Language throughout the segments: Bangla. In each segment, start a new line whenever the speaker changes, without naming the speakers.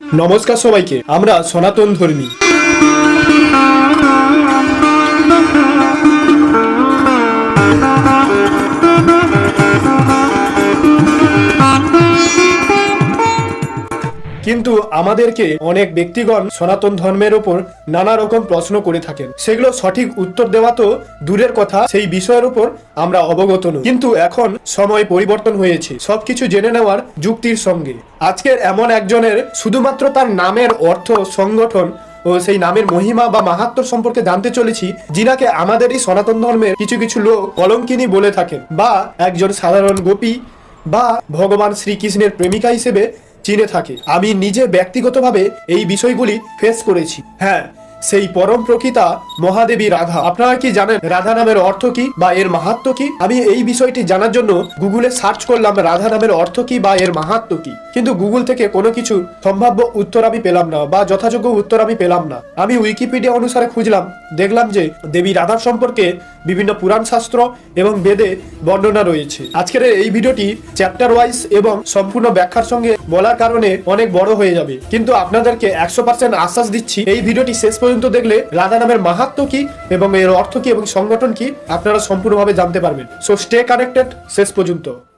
নমস্কার সবাইকে আমরা সনাতন ধর্মী। কিন্তু আমাদেরকে অনেক ব্যক্তিগণ সনাতন ধর্মের ওপর নানা রকম প্রশ্ন করে থাকেন। সেগুলো সঠিক উত্তর দেওয়া তো দূরের কথা, সেই বিষয়ের উপর আমরা অবগত নই। কিন্তু এখন সময় পরিবর্তন হয়েছে, সবকিছু জেনে নেওয়ার যুক্তির সঙ্গে। আজকের এমন একজনের শুধুমাত্র তার নামের অর্থ সংগঠন ও সেই নামের মহিমা বা মাহাত্ম সম্পর্কে জানতে চলেছি, যিনাকে আমাদের এই সনাতন ধর্মের কিছু কিছু লোক কলঙ্কিনী বলে থাকেন। বা একজন সাধারণ গোপী বা ভগবান শ্রীকৃষ্ণের প্রেমিকা হিসেবে চিনে থাকে। আমি নিজে ব্যক্তিগতভাবে এই বিষয়গুলি ফেস করেছি। হ্যাঁ সেই পরম প্রকৃতা মহাদেবী রাধা। আপনারা কি জানেন রাধা নামের অর্থ কি বা এর মাহাত্ম কি? আমি এই বিষয়টি জানার জন্য গুগলে সার্চ করলাম রাধা নামের অর্থ কি বা এর মাহাত্ম কি। কিন্তু গুগল থেকে কোনো কিছু সম্ভাব্য উত্তর আমি পেলাম না বা যথাযোগ্য উত্তর আমি পেলাম না। আমি উইকিপিডিয়া অনুসারে খুঁজলাম, দেখলাম যে দেবী রাধার সম্পর্কে বিভিন্ন পুরাণ শাস্ত্র এবং বেদে বর্ণনা রয়েছে। আজকের এই ভিডিওটি চ্যাপ্টার ওয়াইজ এবং সম্পূর্ণ ব্যাখ্যার সঙ্গে বলার কারণে অনেক বড় হয়ে যাবে। কিন্তু আপনাদেরকে একশো পার্সেন্ট আশ্বাস দিচ্ছি, এই ভিডিওটি শেষ দেখলে রাধা নামের মাহাত্ম কি এবং এর অর্থ কি এবং সংগঠন কি, আপনারা সম্পূর্ণভাবে জানতে পারবেন। সো স্টে কানেক্টেড শেষ পর্যন্ত।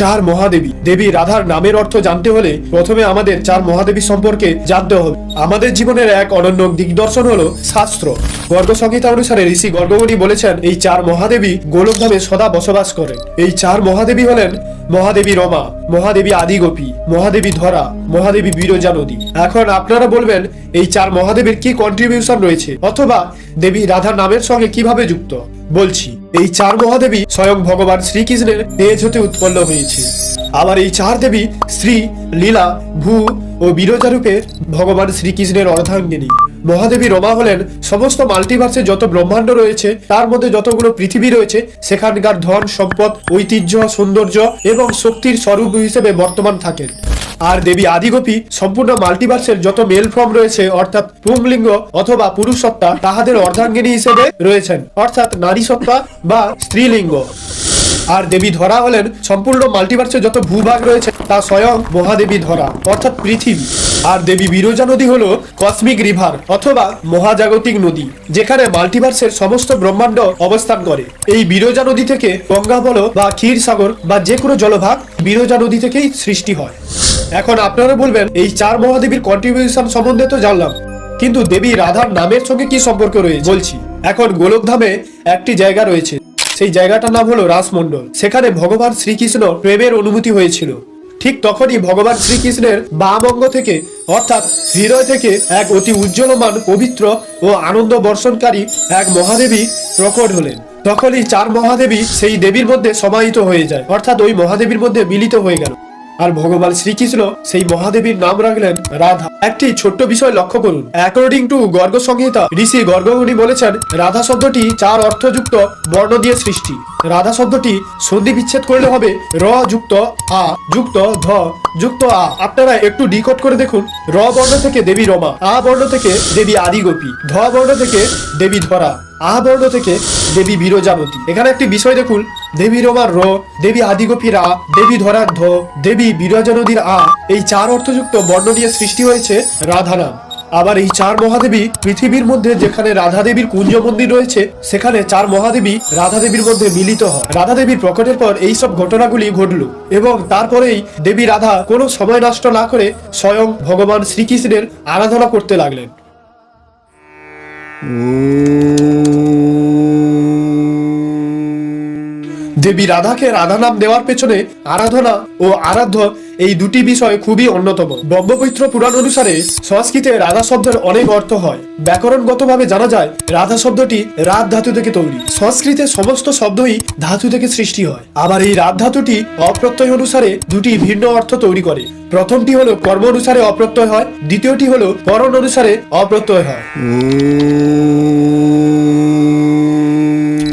চার মহাদেবী। দেবী রাধার নামের অর্থ জানতে হলে প্রথমে আমাদের চার মহাদেবী সম্পর্কে জানতে হবে। আমাদের জীবনের এক অনন্য দিগদর্শন হলো শাস্ত্র। গর্গ সংহিতা অনুসারে ঋষি গর্গমণি বলেছেন, এই চার মহাদেবী গোলকধামে সদা বসবাস করেন। এই চার মহাদেবী হলেন মহাদেবী রমা, মহাদেবী আদিগোপী, মহাদেবী ধরা, মহাদেবী বিরজা নদী। এখন আপনারা বলবেন, এই চার মহাদেবীর কি কন্ট্রিবিউশন রয়েছে? অথবা দেবী রাধার নামের সঙ্গে কীভাবে যুক্ত? বলছি, এই চার মহাদেবী স্বয়ং ভগবান শ্রীকৃষ্ণের তেজ হতে উৎপন্ন হয়েছে। আবার এই চার দেবী শ্রী, লীলা, ভূ ও বিরজা রূপে ভগবান শ্রীকৃষ্ণের অর্ধাঙ্গিনী। মহাদেবী রমা হলেন সমস্ত মাল্টিভার্সে যত ব্রহ্মাণ্ড রয়েছে, তার মধ্যে যতগুলো পৃথিবী রয়েছে, সেখানকার ধন, সম্পদ, ঐতিহ্য, সৌন্দর্য এবং শক্তির স্বরূপ হিসেবে বর্তমান থাকেন। আর দেবী আদিগোপী সম্পূর্ণ মাল্টিভার্সের যত মেল ফর্ম রয়েছে, অর্থাৎ পুংলিঙ্গ অথবা পুরুষ সত্তা তাহাদের অর্ধাঙ্গিনী হিসেবে রয়েছেন, অর্থাৎ নারী সত্তা বা স্ত্রীলিঙ্গ। আর দেবী ধরা হলেন সম্পূর্ণ মাল্টিভার্সের যত ভূভাগ রয়েছে, তা স্বয়ং মহাদেবী ধরা, অর্থাৎ পৃথিবী। আর দেবী বিরজা নদী হলো কসমিক রিভার অথবা মহাজাগতিক নদী, যেখানে মাল্টিভার্সের সমস্ত ব্রহ্মাণ্ড অবস্থান করে। এই বিরজা নদী থেকে গঙ্গা বলো বা ক্ষীর সাগর বা যে কোনো জলভাগ বিরজা নদী থেকেই সৃষ্টি হয়। এখন আপনারা বলবেন, এই চার মহাদেবীর কন্ট্রিবিউশন সম্বন্ধে তো জানলাম। কিন্তু দেবী রাধার নামের সঙ্গে কি সম্পর্ক রয়েছে? বলছি, এখন গোলকধামে একটি জায়গা রয়েছে। সেই জায়গাটার নাম হলো রাসমণ্ডল। সেখানে ভগবান শ্রীকৃষ্ণ প্রেমের অনুভূতি হয়েছিল। ঠিক তখনই ভগবান শ্রীকৃষ্ণের বাম অঙ্গ থেকে, অর্থাৎ হৃদয় থেকে, এক অতি উজ্জ্বলমান, পবিত্র ও আনন্দ বর্ষণকারী এক মহাদেবী প্রকট হলেন। তখনই চার মহাদেবী সেই দেবীর মধ্যে সমাহিত হয়ে যায়। অর্থাৎ ওই মহাদেবীর মধ্যে মিলিত হয়ে গেল। আর ভগবান শ্রীকৃষ্ণ সেই মহাদেবীর নাম রাখলেন রাধা। একটি ছোট্ট বিষয় লক্ষ্য করুন। অ্যাকর্ডিং টু গর্গ সংহিতা ঋষি গর্গমুনি বলেছেন, রাধা শব্দটি চার অর্থযুক্ত বর্ণ দিয়ে সৃষ্টি। রাধা শব্দটি সন্ধি বিচ্ছেদ করলে হবে র যুক্ত আ, যুক্ত ধ, যুক্ত আ। আপনারা একটু ডিকোড করে দেখুন, র বর্ণ থেকে দেবী রমা, আ বর্ণ থেকে দেবী আদিগোপী, ধ বর্ণ থেকে দেবী ধরা, আ বর্ণ থেকে দেবী বীরজাবতী এখানে একটি বিষয় দেখুন দেবী রমার র, দেবী আদিগোপীর দেবী ধরার ধ, দেবী বিরজা নদীর আ, এই চার অর্থযুক্ত বর্ণ দিয়ে সৃষ্টি হয়েছে রাধা নাম আবার এই চার মহাদেবী পৃথিবীর মধ্যে যেখানে রাধা দেবীর কুঞ্জ মন্দির রয়েছে, সেখানে চার মহাদেবী রাধা দেবীর মধ্যে মিলিত হয় রাধা দেবীর প্রকটের পর এই সব ঘটনাগুলি ঘটল এবং তারপরেই দেবী রাধা কোনো সময় নষ্ট না করে স্বয়ং ভগবান শ্রীকৃষ্ণের আরাধনা করতে লাগলেন। দেবী রাধাকে রাধা নাম দেওয়ার পেছনে আরাধনা ও আরাধ্য এই দুটি বিষয় খুবই অন্যতম। ব্রহ্মপৈত্র পুরাণ অনুসারে সংস্কৃতে রাধা শব্দের অনেক অর্থ হয়। ব্যাকরণগতভাবে জানা যায়, রাধা শব্দটি রাত ধাতু থেকে তৈরি। সংস্কৃতে সমস্ত শব্দই ধাতু থেকে সৃষ্টি হয়। আবার এই রাত ধাতুটি অপ্রত্যয় অনুসারে দুটি ভিন্ন অর্থ তৈরি করে। প্রথমটি হলো কর্ম অনুসারে অপ্রত্যয় হয়, দ্বিতীয়টি হলো করণ অনুসারে অপ্রত্যয় হয়।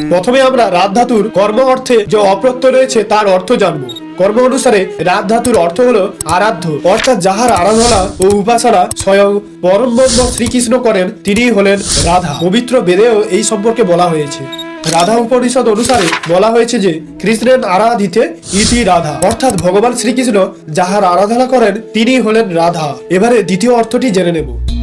প্রথমে আমরা রাত ধাতুর কর্ম অর্থে যে অপ্রত্যয় রয়েছে তার অর্থ জানব। কর্ম অনুসারে রাধ ধাতুর অর্থ হলো আরাধ্য, অর্থাৎ যাহার আরাধনা ও উপাসনা স্বয়ং পরম ব্রহ্ম শ্রীকৃষ্ণ করেন, তিনিই হলেন রাধা। পবিত্র বেদেও এই সম্পর্কে বলা হয়েছে। রাধা উপনিষদ অনুসারে বলা হয়েছে যে, কৃষ্ণের আরাধিতে ইতি রাধা। অর্থাৎ ভগবান শ্রীকৃষ্ণ যাহার আরাধনা করেন তিনি হলেন রাধা। এবারে দ্বিতীয় অর্থটি জেনে নেব।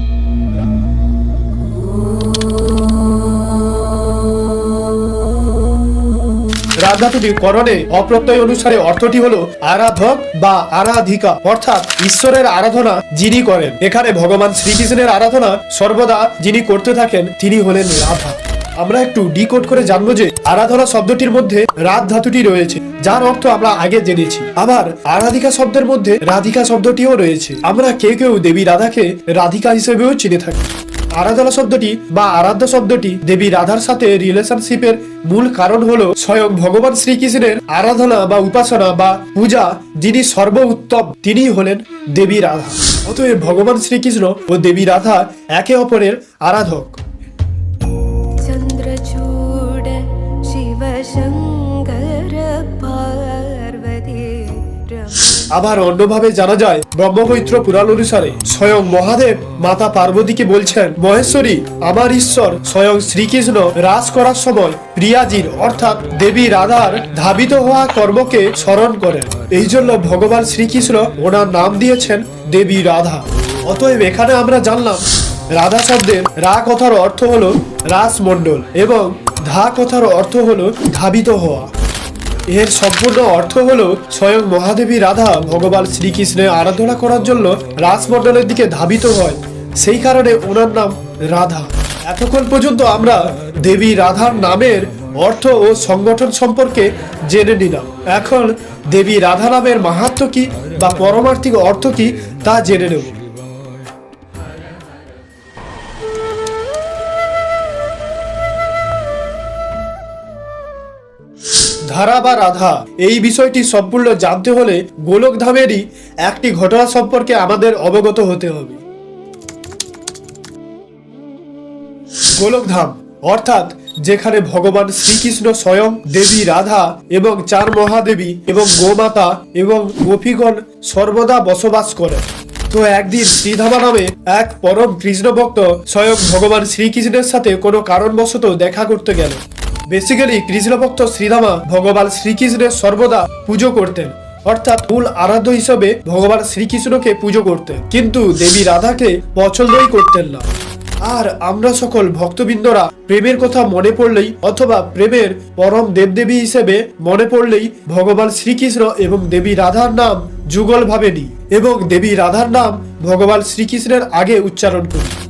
রাধাতুটি করণে অপ্রত্যয় অনুসারে অর্থটি হলো আরাধক বা আরাধিকা। অর্থাৎ ঈশ্বরের আরাধনা যিনি করেন। এখানে ভগবান শ্রীকৃষ্ণের আরাধনা সর্বদা যিনি করতে থাকেন, তিনি হলেন রাধা। আমরা একটু ডিকোড করে জানব যে আরাধনা শব্দটির মধ্যে রাধ ধাতুটি রয়েছে। যার অর্থ আমরা আগে জেনেছি। আবার আরাধিকা শব্দের মধ্যে রাধিকা শব্দটিও রয়েছে। আমরা কেউ কেউ দেবী রাধাকে রাধিকা হিসেবেও চিনে থাকি। আরাধনা শব্দটি বা আরাধ্য শব্দটি দেবী রাধার সাথে রিলেশনশিপের মূল কারণ হলো স্বয়ং ভগবান শ্রীকৃষ্ণের আরাধনা বা উপাসনা বা পূজা যিনি সর্ব উত্তম তিনি হলেন দেবী রাধা। অতএব ভগবান শ্রীকৃষ্ণ ও দেবী রাধা একে অপরের আরাধক। আবার অন্যভাবে জানা যায়, ব্রহ্মপৈত্র পুরাণ অনুসারে স্বয়ং মহাদেব মাতা পার্বতীকে বলছেন, মহেশ্বরী, আমার ঈশ্বর স্বয়ং শ্রীকৃষ্ণ রাস করার সময় প্রিয়াজির অর্থাৎ দেবী রাধার ধাবিত হওয়া কর্মকে স্মরণ করেন। এই জন্য ভগবান শ্রীকৃষ্ণ ওনার নাম দিয়েছেন দেবী রাধা। অতএব এখানে আমরা জানলাম, রাধা শব্দের রা কথার অর্থ হলো রাসমণ্ডল এবং ধা কথার অর্থ হলো ধাবিত হওয়া। এর সম্পূর্ণ অর্থ হলো স্বয়ং মহাদেবী রাধা ভগবান শ্রীকৃষ্ণের আরাধনা করার জন্য রাজমণ্ডলের দিকে ধাবিত হয়। সেই কারণে ওনার নাম রাধা। এতক্ষণ পর্যন্ত আমরা দেবী রাধার নামের অর্থ ও সংগঠন সম্পর্কে জেনে নিলাম। এখন দেবী রাধা নামের মাহাত্ম কি বা পরমার্থিক অর্থ কি তা জেনে নেব। ধারা বা রাধা, এই বিষয়টি সম্পূর্ণ জানতে হলে গোলক ধামেরই একটি ঘটনা সম্পর্কে আমাদের অবগত হতে হবে। গোলকধাম অর্থাৎ যেখানে ভগবান শ্রীকৃষ্ণ স্বয়ং দেবী রাধা এবং চার মহাদেবী এবং গোমাতা এবং গোপীগণ সর্বদা বসবাস করেন। তো একদিন শ্রীধামা নামে এক পরম কৃষ্ণ ভক্ত স্বয়ং ভগবান শ্রীকৃষ্ণের সাথে কোনো কারণবশত দেখা করতে গেল বেসিক্যালি কৃষ্ণ ভক্ত শ্রীধামা ভগবান শ্রীকৃষ্ণের সর্বদা পুজো করতেন। অর্থাৎ মূল আরাধ্য হিসেবে ভগবান শ্রীকৃষ্ণকে পুজো করতেন। কিন্তু দেবী রাধাকে পছন্দই করতেন না। আর আমরা সকল ভক্তবৃন্দরা প্রেমের কথা মনে পড়লেই অথবা প্রেমের পরম দেবদেবী হিসেবে মনে পড়লেই ভগবান শ্রীকৃষ্ণ এবং দেবী রাধার নাম যুগল ভাবে নিই এবং দেবী রাধার নাম ভগবান শ্রীকৃষ্ণের আগে উচ্চারণ করি।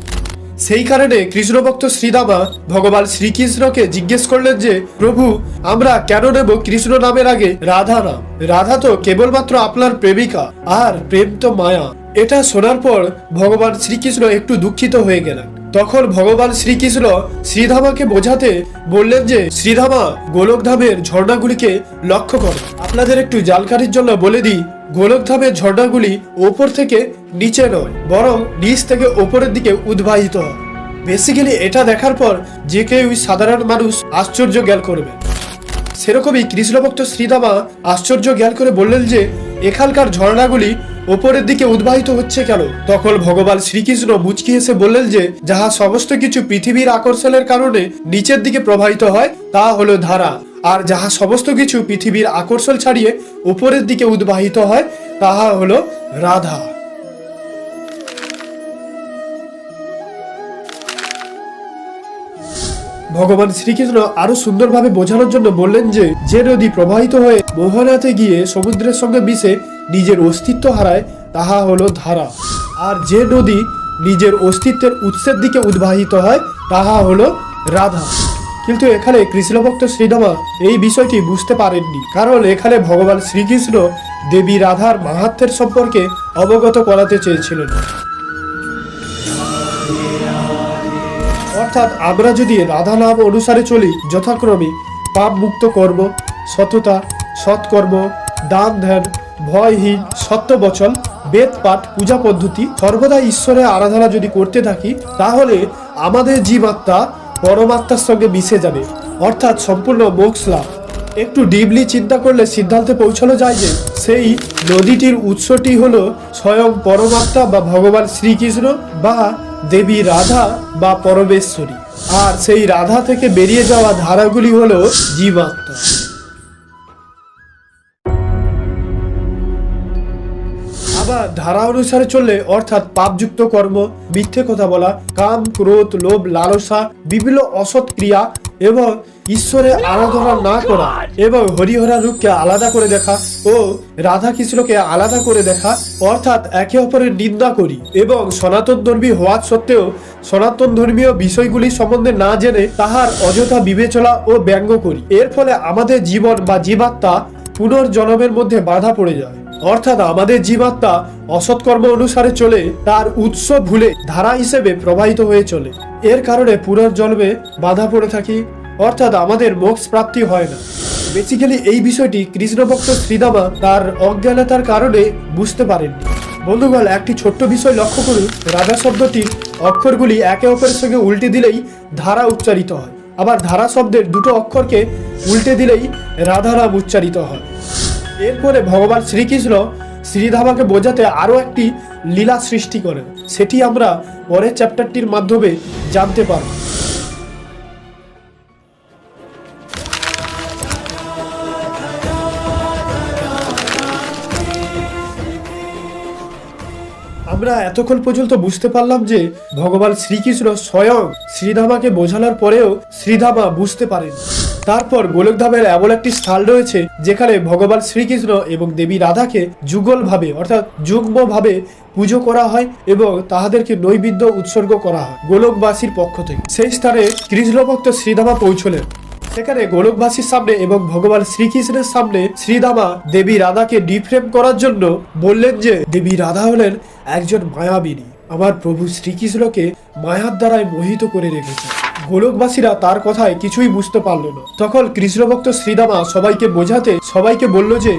সেই কারণে কৃষ্ণভক্ত শ্রীদামা ভগবান শ্রীকৃষ্ণকে জিজ্ঞেস করলেন যে, প্রভু, আমরা কেন নেব কৃষ্ণ নামের আগে রাধা নাম? রাধা তো কেবলমাত্র আপনার প্রেমিকা, আর প্রেম তো মায়া। এটা শোনার পর ভগবান শ্রীকৃষ্ণ একটু দুঃখিত হয়ে গেলেন। তখন ভগবান শ্রীকৃষ্ণ শ্রীধামাকে বোঝাতে বললেন যে, শ্রীধামা, গোলকধামের ঝর্ণাগুলিকে লক্ষ্য করো। আপনাদের একটু জালকারির জন্য বলে দিই গোলকধামের ঝর্ণাগুলি ওপর থেকে নিচে নয়, বরং নিচ থেকে ওপরের দিকে উদ্বাহিত হয়। বেসিক্যালি এটা দেখার পর যে কেউ সাধারণ মানুষ আশ্চর্য জ্ঞান করবে। সেরকমই কৃষ্ণভক্ত শ্রীদামা আশ্চর্য জ্ঞান করে বললেন যে, এখানকার ঝর্ণাগুলি ওপরের দিকে উদ্বাহিত হচ্ছে কেন? তখন ভগবান শ্রীকৃষ্ণ মুচকি এসে বললেন যে, যাহা সমস্ত কিছু পৃথিবীর আকর্ষণের কারণে নিচের দিকে প্রবাহিত হয়, তা হলো ধারা। আর যাহা সমস্ত কিছু পৃথিবীর আকর্ষণ ছাড়িয়ে উপরের দিকে উদ্বাহিত হয়, তাহা হলো রাধা। ভগবান শ্রীকৃষ্ণ আরও সুন্দরভাবে বোঝানোর জন্য বললেন যে যে নদী প্রবাহিত হয়ে মোহনাতে গিয়ে সমুদ্রের সঙ্গে মিশে নিজের অস্তিত্ব হারায়, তাহা হলো ধারা। আর যে নদী নিজের অস্তিত্বের উৎসের দিকে উদ্বাহিত হয়, তাহা হলো রাধা। কিন্তু এখানে কৃষ্ণভক্ত শ্রীরামা এই বিষয়টি বুঝতে পারেননি। কারণ এখানে ভগবান শ্রীকৃষ্ণ দেবী রাধার মাহাত্মের সম্পর্কে অবগত করাতে চেয়েছিলেন। অর্থাৎ আমরা যদি রাধা নাম অনুসারে চলি, যথাক্রমে পাপ মুক্ত কর্ম, সততা, সৎকর্ম, দান ধ্যান, ভয়হীন, সত্য বচন, বেদ পাঠ, পূজা পদ্ধতি, সর্বদা ঈশ্বরের আরাধনা যদি করতে থাকি, তাহলে আমাদের জীবাত্মা পরমাত্মার সঙ্গে মিশে যাবে। অর্থাৎ সম্পূর্ণ মোক্ষ লাভ একটু ডিপলি চিন্তা করলে সিদ্ধান্তে পৌঁছানো যায় যে সেই নদীটির উৎসটি হলো স্বয়ং পরমাত্মা বা ভগবান শ্রীকৃষ্ণ বা দেবী রাধা বা পরমেশ্বরী। আর সেই রাধা থেকে বেরিয়ে যাওয়া ধারাগুলি হলো জীবাত্মা। ধারা অনুসারে চললে অর্থাৎ পাপযুক্ত কর্ম, মিথ্যে কথা বলা, কাম, ক্রোধ, লোভ, লালসা বিভিন্ন অসৎ ক্রিয়া এবং ঈশ্বরের আরাধনা না করা এবং হরিহরা রূপকে আলাদা করে দেখা ও রাধা কৃষ্ণকে আলাদা করে দেখা, অর্থাৎ একে অপরের নিন্দা করি এবং সনাতন ধর্মী হওয়া সত্ত্বেও সনাতন ধর্মীয় বিষয়গুলি সম্বন্ধে না জেনে তাহার অযথা বিবেচনা ও ব্যঙ্গ করি। এর ফলে আমাদের জীবন বা জীবাত্মা পুনর্জন্মের মধ্যে বাধা পড়ে যায়। অর্থাৎ আমাদের জীবাত্মা অসৎকর্ম অনুসারে চলে, তার উৎস ভুলে, ধারা হিসেবে প্রবাহিত হয়ে চলে। এর কারণে পুনর্জন্মে বাধা পড়ে থাকি, অর্থাৎ আমাদের মোক্ষ প্রাপ্তি হয় না। বেসিক্যালি এই বিষয়টি কৃষ্ণভক্ত শ্রীদামা তার অজ্ঞানতার কারণে বুঝতে পারেননি। বন্ধুগণ, একটি ছোট্ট বিষয় লক্ষ্য করুন। রাধা শব্দটির অক্ষরগুলি একে অপরের সঙ্গে উল্টে দিলেই ধারা উচ্চারিত হয়। আবার ধারা শব্দের দুটো অক্ষরকে উল্টে দিলেই রাধা নাম উচ্চারিত হয়। এরপরে ভগবান শ্রীকৃষ্ণ শ্রীধামাকে বোঝাতে আরও একটি লীলা সৃষ্টি করেন। সেটি আমরা পরের চ্যাপ্টারটির মাধ্যমে জানতে পারব। আমরা এতক্ষণ পর্যন্ত বুঝতে পারলাম যে ভগবান শ্রীকৃষ্ণ স্বয়ং শ্রীধামাকে বোঝানোর পরেও শ্রীধামা বুঝতে পারেন তারপর গোলকধামের এমন একটি স্থান রয়েছে যেখানে ভগবান শ্রীকৃষ্ণ এবং দেবী রাধাকে যুগল ভাবে অর্থাৎ যুগ্ম ভাবে পুজো করা হয় এবং তাহাদেরকে নৈবেদ্য উৎসর্গ করা হয় গোলকবাসীর পক্ষ থেকে। সেই স্থানে কৃষ্ণ ভক্ত শ্রীধামা পৌঁছলেন। সেখানে গোলকবাসীর সামনে এবং ভগবান শ্রীকৃষ্ণের সামনে শ্রীদামা দেবী রাধাকে ডিফ্রেম করার জন্য বললেন যে, দেবী রাধা হলেন একজন মায়াবিনী। আমার প্রভু শ্রীকৃষ্ণকে মায়ার দ্বারাই মোহিত করে রেখেছে গোলকবাসীরা তার কথায় কিছুই বুঝতে পারল না। তখন কৃষ্ণভক্ত শ্রীদামা সবাইকে বোঝাতে, সবাইকে বলল যে,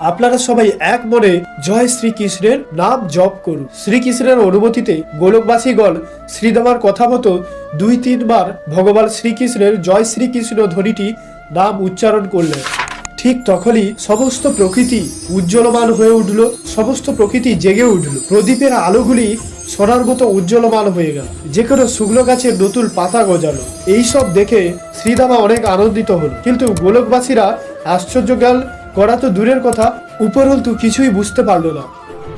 আপনারা সবাই এক মনে জয় শ্রীকৃষ্ণের নাম জপ করুন। শ্রীকৃষ্ণের অনুমতিতে গোলকবাসীগণ শ্রীদামার কথা মতো দুই তিনবার ভগবান শ্রীকৃষ্ণের জয় শ্রীকৃষ্ণ ধ্বনিটি নাম উচ্চারণ করলেন। ঠিক তখনই সমস্ত প্রকৃতি উজ্জ্বলমান হয়ে উঠল, সমস্ত প্রকৃতি জেগে উঠল। প্রদীপের আলোগুলি সোনার মতো উজ্জ্বলমান হয়ে গেল। যে কোনো শুকনো গাছের নতুন পাতা গজালো। এইসব দেখে শ্রীদামা অনেক আনন্দিত হলো। কিন্তু গোলকবাসীরা আশ্চর্য জ্ঞান করা তো দূরের কথা, উপরন্তু কিছুই বুঝতে পারল না।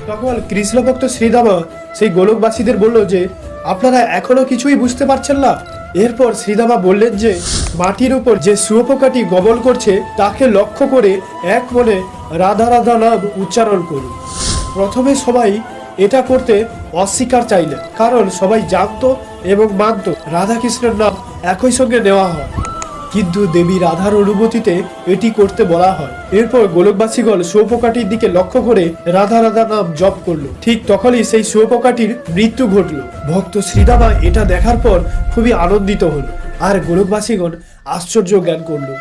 তখন কৃষ্ণভক্ত শ্রীদামা সেই গোলকবাসীদের বলল যে, আপনারা এখনও কিছুই বুঝতে পারছেন না? এরপর শ্রীদামা বললেন যে, মাটির উপর যে শুয়োপোকাটি গবল করছে, তাকে লক্ষ্য করে এক মনে রাধা রাধা নাম উচ্চারণ করুন। প্রথমে সবাই এটা করতে অস্বীকার চাইলেন কারণ সবাই জানতো এবং মানত রাধাকৃষ্ণের নাম একই সঙ্গে নেওয়া হয়। কিন্তু দেবী রাধার অনুমতিতে এটি করতে বলা হয়। এরপর গোলকবাসীগণ শুয়োপোকাটির দিকে লক্ষ্য করে রাধা রাধা নাম জপ করল। ঠিক তখনই সেই শুয়োপোকাটির মৃত্যু ঘটল। ভক্ত শ্রীদামা এটা দেখার পর খুবই আনন্দিত হলো আর গোলকবাসীগণ আশ্চর্য জ্ঞান করল।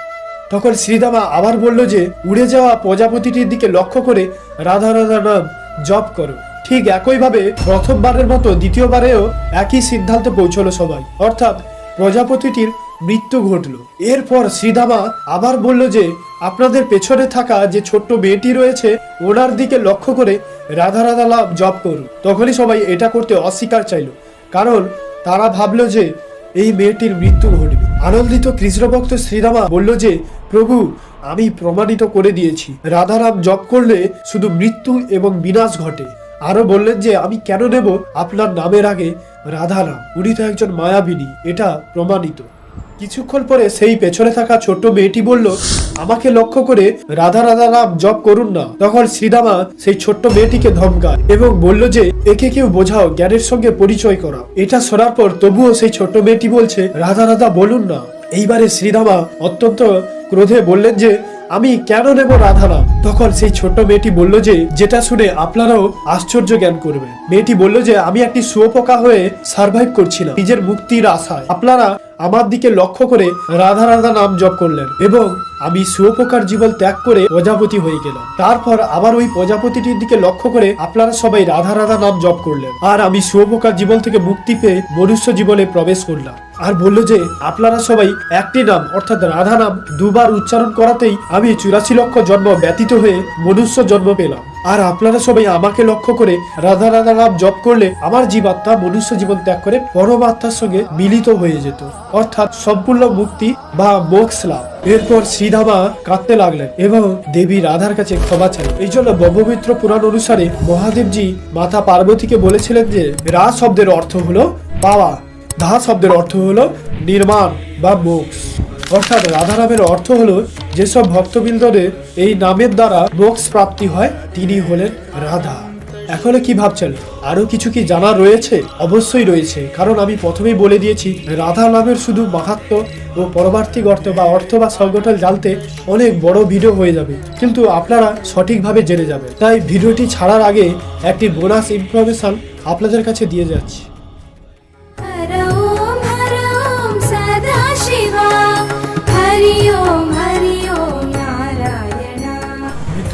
তখন শ্রীদামা আবার বলল যে, উড়ে যাওয়া প্রজাপতিটির দিকে লক্ষ্য করে রাধা রাধা নাম জপ করো। ঠিক একইভাবে প্রথমবারের মতো দ্বিতীয়বারেও একই সিদ্ধান্তে পৌঁছলো সবাই। অর্থাৎ প্রজাপতিটির মৃত্যু ঘটলো। এরপর শ্রীদামা আবার বলল যে, আপনাদের পেছনে থাকা যে ছোট্ট মেয়েটি রয়েছে, ওনার দিকে লক্ষ্য করে রাধা রাধা লাভ জপ করুন। তখনই সবাই এটা করতে অস্বীকার চাইলো। কারণ তারা ভাবলো যে, এই মেয়েটির মৃত্যু ঘটবে। আনন্দিত কৃষ্ণভক্ত শ্রীরামা বলল যে, প্রভু, আমি প্রমাণিত করে দিয়েছি। রাধারাম জপ করলে শুধু মৃত্যু এবং বিনাশ ঘটে। আরও বললেন যে, আমি কেন নেব? আপনার নামের আগে রাধারাম উনি তো একজন মায়াবিনী, এটা প্রমাণিত। কিছুক্ষণ পরে সেই পেছনে থাকা ছোট্ট মেয়েটি বলল, আমাকে লক্ষ্য করে রাধা রাধা নাম জপ করুন না। তখন শ্রীদামা সেই ছোট্ট মেয়েটিকে ধমকায় এবং বলল যে, একে কেউ বোঝাও, জ্ঞানের সঙ্গে পরিচয় করা এটা শোনার পর তবুও সেই ছোট্ট মেয়েটি বলছে, রাধা রাধা, বলুন না। এইবারে শ্রীদামা অত্যন্ত ক্রোধে বললেন যে আমি কেন নেব রাধা নাম তখন সেই ছোট্ট মেয়েটি বলল যে, যেটা শুনে আপনারাও আশ্চর্য জ্ঞান করবেন। মেয়েটি বলল যে, আমি একটি শুয়োপোকা হয়ে সার্ভাইভ করছিলাম। নিজের মুক্তির আশায়। আপনারা আমার দিকে লক্ষ্য করে রাধা রাধা নাম জপ করলেন এবং আমি শুয়োপোকার জীবন ত্যাগ করে প্রজাপতি হয়ে গেলাম। তারপর আবার ওই প্রজাপতিটির দিকে লক্ষ্য করে আপনারা সবাই রাধা রাধা নাম জপ করলেন। আর আমি শুয়োপোকার জীবন থেকে মুক্তি পেয়ে মনুষ্য জীবনে প্রবেশ করলাম আর বলল যে, আপনারা সবাই একটি নাম, অর্থাৎ রাধা নাম দুবার উচ্চারণ করাতেই আমি চুরাশি লক্ষ জন্ম ব্যতীত হয়ে মনুষ্য জন্ম পেলাম। আর আপনারা সবাই আমাকে লক্ষ্য করে রাধা রাধা নাম জপ করলে আমার জীবাত্মা মনুষ্য জীবন ত্যাগ করে পরমাত্মার সঙ্গে মিলিত হয়ে যেত। অর্থাৎ সম্পূর্ণ মুক্তি বা মোক্ষ লাভ। এরপর শ্রীধামা কাঁদতে লাগলেন এবং দেবী রাধার কাছে ক্ষমা চাই এই জন্য ব্রহ্মমিত্র পুরাণ অনুসারে মহাদেবজি মাতা পার্বতীকে বলেছিলেন যে, রা শব্দের অর্থ হলো পাওয়া, ধা শব্দের অর্থ হলো নির্মাণ বা মোক্ষ। অর্থাৎ রাধা নামের অর্থ হলো যেসব ভক্তবৃন্দদের এই নামের দ্বারা মোক্ষ প্রাপ্তি হয় তিনি হলেন রাধা এখনো কি ভাবছেন আরো কিছু কি জানা রয়েছে অবশ্যই রয়েছে কারণ আমি প্রথমেই বলে দিয়েছি রাধা নামের শুধু মাহাত্ম ও পরমার্থিক অর্থ বা অর্থ বা সংগঠন জানতে অনেক বড় ভিডিও হয়ে যাবে কিন্তু আপনারা সঠিকভাবে জেনে যাবেন তাই ভিডিওটি ছাড়ার আগে একটি বোনাস ইনফরমেশন আপনাদের কাছে দিয়ে যাচ্ছি
हर ओम हर ओम सदा शिवा हरि ओम हरि ओम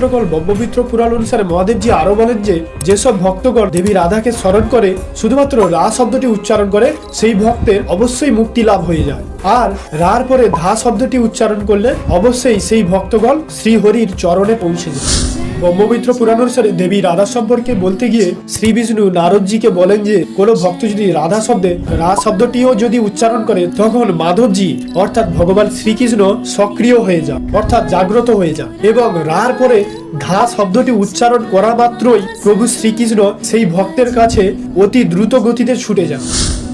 মিত্রকল ব্রহ্মমিত্র পুরাণ অনুসারে মহাদেবজি আরও বলেন যে, যেসব ভক্তগণ দেবী রাধাকে স্মরণ করে শুধুমাত্র রা শব্দটি উচ্চারণ করে, সেই ভক্তের অবশ্যই মুক্তি লাভ হয়ে যায়। আর রার পরে ধা শব্দটি উচ্চারণ করলে অবশ্যই সেই ভক্তগণ শ্রীহরির চরণে পৌঁছে যায়। ব্রহ্মমিত্র পুরাণ অনুসারে দেবী রাধা সম্পর্কে বলতে গিয়ে শ্রী বিষ্ণু নারদজিকে বলেন যে, কোনো ভক্ত যদি রাধা শব্দে রা শব্দটিও যদি উচ্চারণ করে, তখন মাধবজি অর্থাৎ ভগবান শ্রীকৃষ্ণ সক্রিয় হয়ে যান, অর্থাৎ জাগ্রত হয়ে যান এবং রার পরে ধা শব্দটি উচ্চারণ করা মাত্রই প্রভু শ্রীকৃষ্ণ সেই ভক্তের কাছে অতি দ্রুত গতিতে ছুটে যান।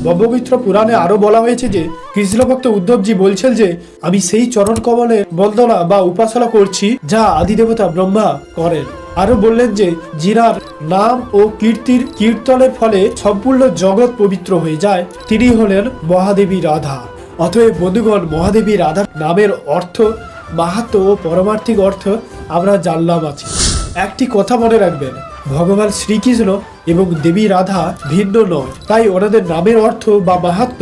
ব্রহ্মমিত্র পুরাণে আরও বলা হয়েছে যে কৃষ্ণ ভক্ত উদ্ধবজি বলছেন যে, আমি সেই চরণ কমলে বন্দনা বা উপাসনা করছি যা আদিদেবতা ব্রহ্মা করেন। আরও বললেন যে জিরার নাম ও কীর্তির কীর্তনের ফলে সম্পূর্ণ জগৎ পবিত্র হয়ে যায়। তিনি হলেন মহাদেবী রাধা। অতএব বন্ধুগণ, মহাদেবী রাধার নামের অর্থ, মাহাত্ম ও পরমার্থিক অর্থ আমরা জানলাম আছে। একটি কথা মনে রাখবেন, ভগবান শ্রীকৃষ্ণ এবং দেবী রাধা ভিন্ন নয়। তাই ওনাদের নামের অর্থ বা মাহাত্ম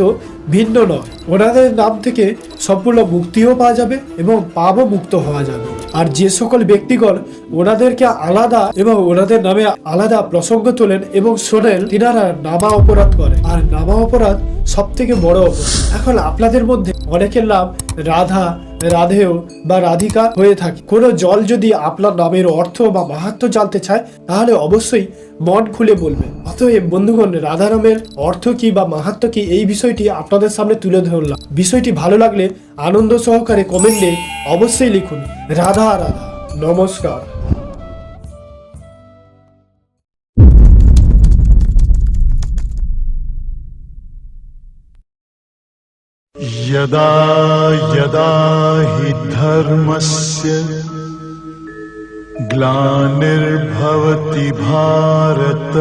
ভিন্ন নয়। ওনাদের নাম থেকে সম্পূর্ণ মুক্তিও পাওয়া যাবে এবং পাপও মুক্ত হওয়া যাবে। আর যে সকল ব্যক্তিগণ ওনাদেরকে আলাদা এবং ওনাদের নামে আলাদা প্রসঙ্গ তোলেন এবং শোনেন, তিনারা নামা অপরাধ করে। আর নামা অপরাধ সব থেকে বড় অপরাধ। এখন আপনাদের মধ্যে অনেকের নাম রাধা, রাধেয় বা রাধিকা হয়ে থাকে। কোনো জল যদি আপনার নামের অর্থ বা মাহাত্ম জানতে চায়, তাহলে অবশ্যই মন খুলে বলবেন অতএব বন্ধুগণ রাধা নামের অর্থ কি বা মাহাত্ম কি এই বিষয়টি আপনাদের সামনে তুলে ধরলাম বিষয়টি ভালো লাগলে আনন্দ সহকারে কমেন্টে অবশ্যই লিখুন রাধা রাধা নমস্কার
यदा यदा हि धर्मस्य ग्लानिर्भवति भारत।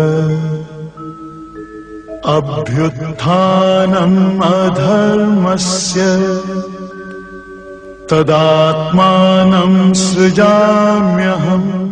अभ्युत्थानम् अधर्मस्य। तदात्मानं सृजाम्यहम्